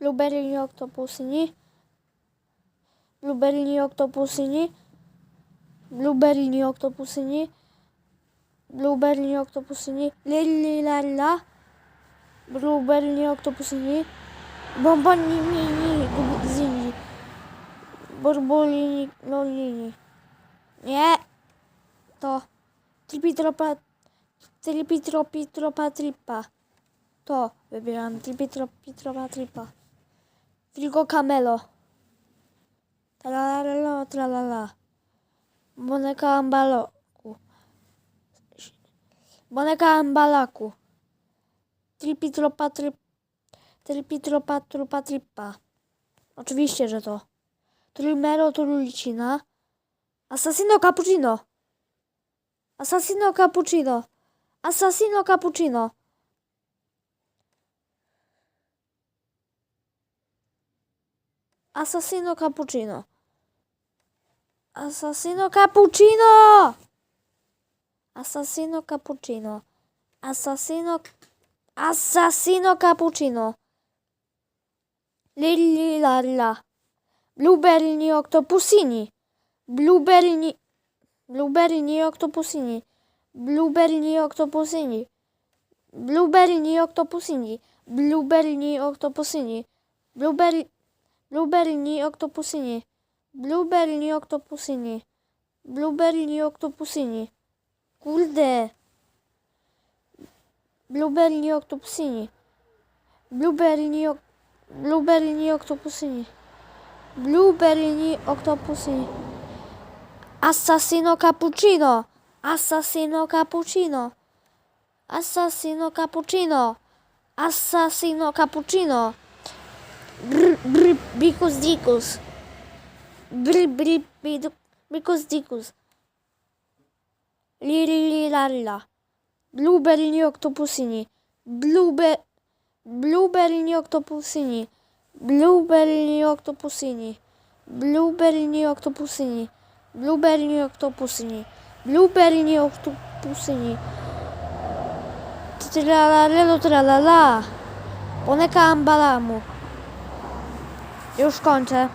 Blueberry'li oktopusini Blueberry'li oktopusini Blueberry'li oktopusini Blueberry'li Lili lala. Blueberry'li oktopusini Bombani mini zini Borbolini lolini Nie. To. Tripi tropa. Tripi tropi tropa tripa. To. Wybieram tropa tripa. Tylko kamelo. Tralalelo, tralala. Moneka ambaloku. Moneka ambalaku. Tripitropa trip. Tripa. Oczywiście, że to. Trimero trulicina. Assassino cappuccino. Assassino cappuccino. Assassino cappuccino. Assassino cappuccino. Assassino cappuccino. Assassino cappuccino. Assassino Assassino cappuccino. Lilli la la. Blueberry octopusini. Blueberry Blueberry octopusini. Blueberry octopusini. Blueberry octopusini. Blueberry octopusini. Blueberry Blueberry octopusini. Blueberry octopusini. Blueberry octopusini. Kurde. Blueberry octopusini. Blueberry ok- Blueberry octopusini. Blueberry octopusini. Assassino cappuccino. Assassino cappuccino. Assassino cappuccino. Assassino cappuccino. Brr, brr, bicus dicus. Brr, brr, bidu- bicus dicus. Lili lalla. Blueberry octopusini. Blueberry Blueberry octopusini. Blueberry octopusini. Blueberry octopusini. Blueberry octopusini. Blueberry octopusini. Tralalelo tralala. Poneka ambalamu. Już kończę.